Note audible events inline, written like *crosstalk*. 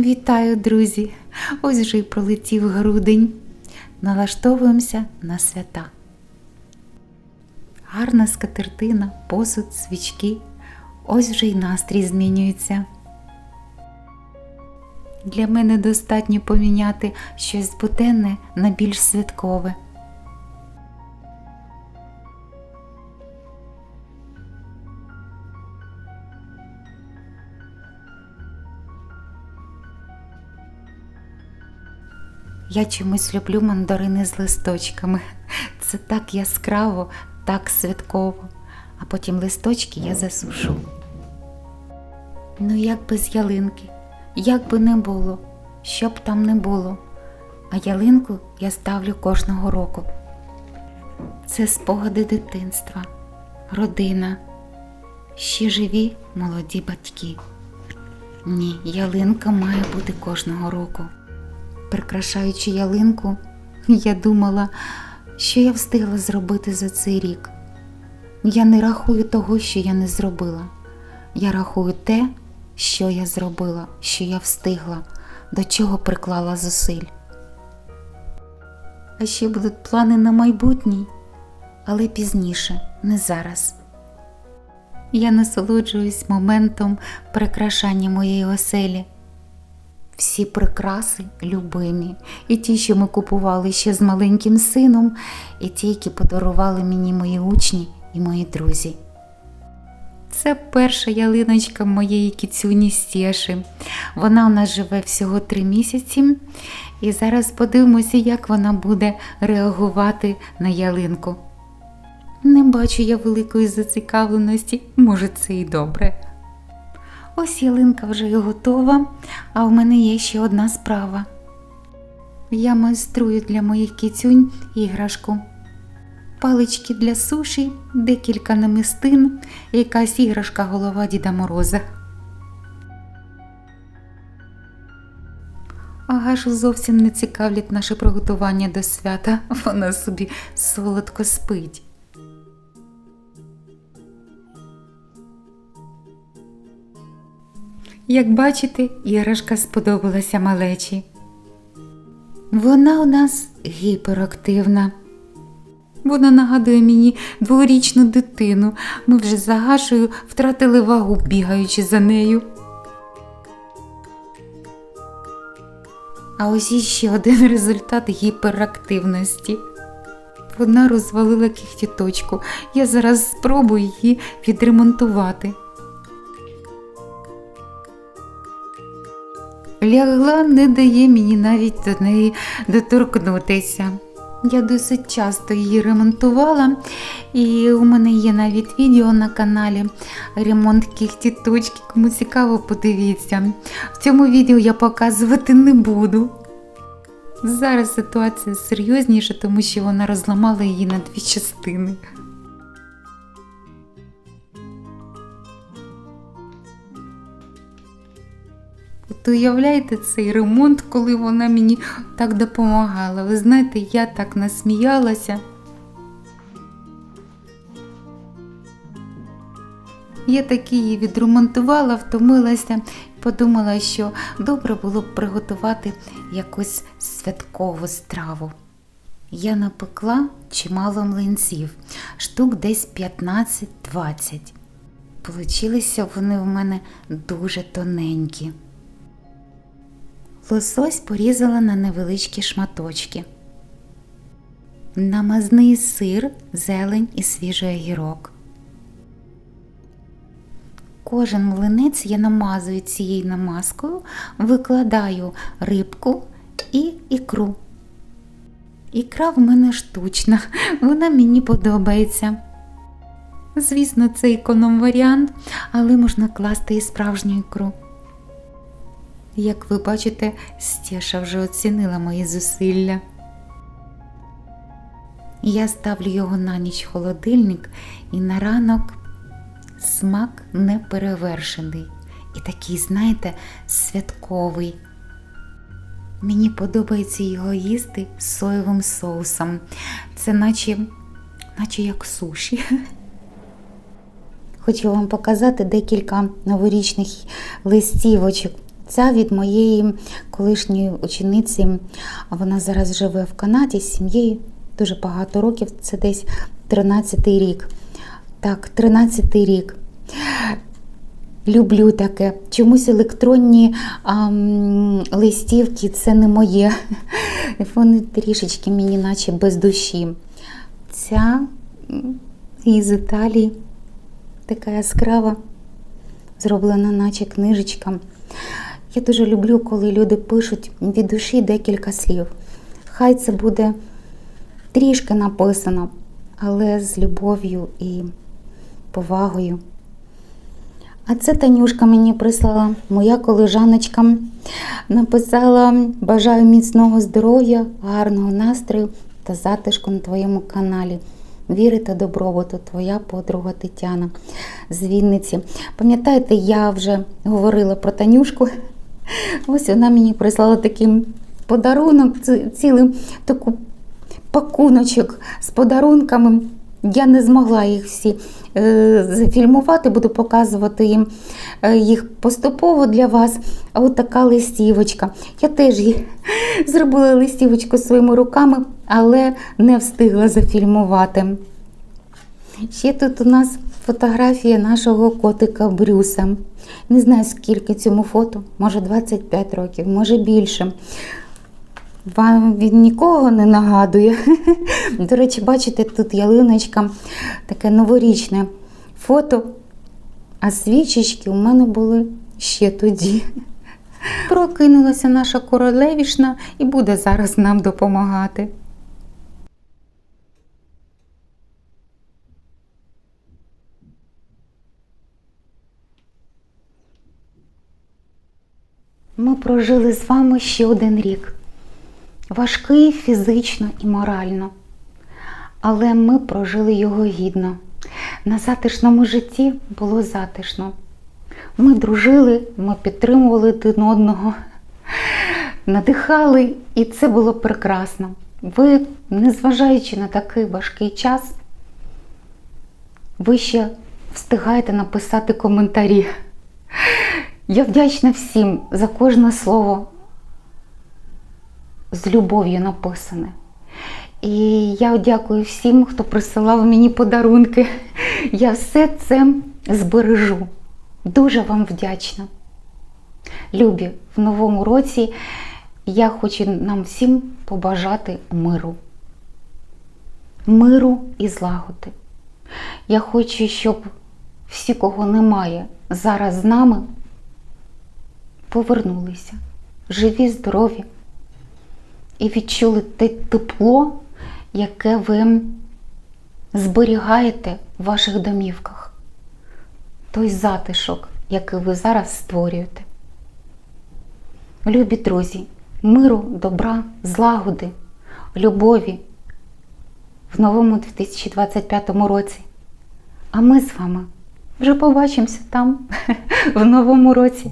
Вітаю, друзі! Ось вже й пролетів грудень. Налаштовуємося на свята. Гарна скатертина, посуд, свічки. Ось вже й настрій змінюється. Для мене достатньо поміняти щось буденне на більш святкове. Я чомусь люблю мандарини з листочками. Це так яскраво, так святково. А потім листочки я засушу. Ну, як без ялинки, як би не було, що б там не було. А ялинку я ставлю кожного року. Це спогади дитинства, родина, ще живі молоді батьки. Ні, ялинка має бути кожного року. Прикрашаючи ялинку, я думала, що я встигла зробити за цей рік. Я не рахую того, що я не зробила. Я рахую те, що я зробила, що я встигла, до чого приклала зусиль. А ще будуть плани на майбутній, але пізніше, не зараз. Я насолоджуюсь моментом прикрашання моєї оселі. Всі прикраси любимі, і ті, що ми купували ще з маленьким сином, і ті, які подарували мені мої учні і мої друзі. Це перша ялиночка моєї кіцюні Стєші. Вона у нас живе всього три місяці, і зараз подивимося, як вона буде реагувати на ялинку. Не бачу я великої зацікавленості, може, це і добре. Ось ялинка вже і готова, а в мене є ще одна справа. Я майструю для моїх кіцюнь іграшку. Палички для суші, декілька намистин, якась іграшка голова Діда Мороза. А Гашу зовсім не цікавлять наше приготування до свята, вона собі солодко спить. Як бачите, іграшка сподобалася малечі. Вона у нас гіперактивна. Вона нагадує мені дворічну дитину. Ми вже за Гашею втратили вагу, бігаючи за нею. А ось іще один результат гіперактивності. Вона розвалила кіхтіточку. Я зараз спробую її відремонтувати. Лягла не дає мені навіть до неї доторкнутися. Я досить часто її ремонтувала, і у мене є навіть відео на каналі Ремонт кіхтіточки. Кому цікаво, подивіться. В цьому відео я показувати не буду. Зараз ситуація серйозніша, тому що вона розламала її на дві частини. От уявляєте цей ремонт, коли вона мені так допомагала. Ви знаєте, я так насміялася. Я таки її відремонтувала, втомилася, подумала, що добре було б приготувати якусь святкову страву. Я напекла чимало млинців, штук десь 15-20. Получилися вони в мене дуже тоненькі. Лосось порізала на невеличкі шматочки. Намазний сир, зелень і свіжий огірок. Кожен млинець я намазую цією намазкою, викладаю рибку і ікру. Ікра в мене штучна, вона мені подобається. Звісно, це економ варіант, але можна класти і справжню ікру. Як ви бачите, Стєша вже оцінила мої зусилля. Я ставлю його на ніч в холодильник і на ранок смак неперевершений і такий, знаєте, святковий. Мені подобається його їсти з соєвим соусом. Це наче, наче як суші. Хочу вам показати декілька новорічних листівочок. Ця від моєї колишньої учениці, вона зараз живе в Канаді з сім'єю дуже багато років, це десь 13-й рік. Так, 13-й рік. Люблю таке. Чомусь електронні а, листівки це не моє. *laughs* Вони трішечки мені наче без душі. Ця із Італії така яскрава, зроблена наче книжечка. Я дуже люблю, коли люди пишуть від душі декілька слів. Хай це буде трішки написано, але з любов'ю і повагою. А це Танюшка мені прислала, моя колежаночка. Написала: бажаю міцного здоров'я, гарного настрою та затишку на твоєму каналі. Віри та добробуту, твоя подруга Тетяна з Вінниці. Пам'ятаєте, я вже говорила про Танюшку. Ось вона мені прислала такий подарунок, ці- цілий таку пакуночок з подарунками. Я не змогла їх всі е, зафільмувати, буду показувати їм е, їх поступово для вас. А от така листівочка. Я теж її *laughs* зробила листівочку своїми руками, але не встигла зафільмувати. Ще тут у нас фотографія нашого котика Брюса. Не знаю, скільки цьому фото, може 25 років, може більше. Вам він нікого не нагадує. *laughs* До речі, бачите, тут ялиночка, таке новорічне фото. А свічечки у мене були ще тоді. Прокинулася наша королевішна і буде зараз нам допомагати. Ми прожили з вами ще один рік. Важкий фізично і морально. Але ми прожили його гідно. На затишному житті було затишно. Ми дружили, ми підтримували один одного, надихали, і це було прекрасно. Ви, незважаючи на такий важкий час, ви ще встигаєте написати коментарі. Я вдячна всім за кожне слово з любов'ю написане. І я дякую всім, хто присилав мені подарунки. Я все це збережу. Дуже вам вдячна. Любі, в новому році я хочу нам всім побажати миру. Миру і злагоди. Я хочу, щоб всі, кого немає зараз з нами, повернулися, живі, здорові і відчули те тепло, яке ви зберігаєте в ваших домівках, той затишок, який ви зараз створюєте. Любі друзі, миру, добра, злагоди, любові в новому 2025 році. А ми з вами вже побачимося там, *laughs* в новому році.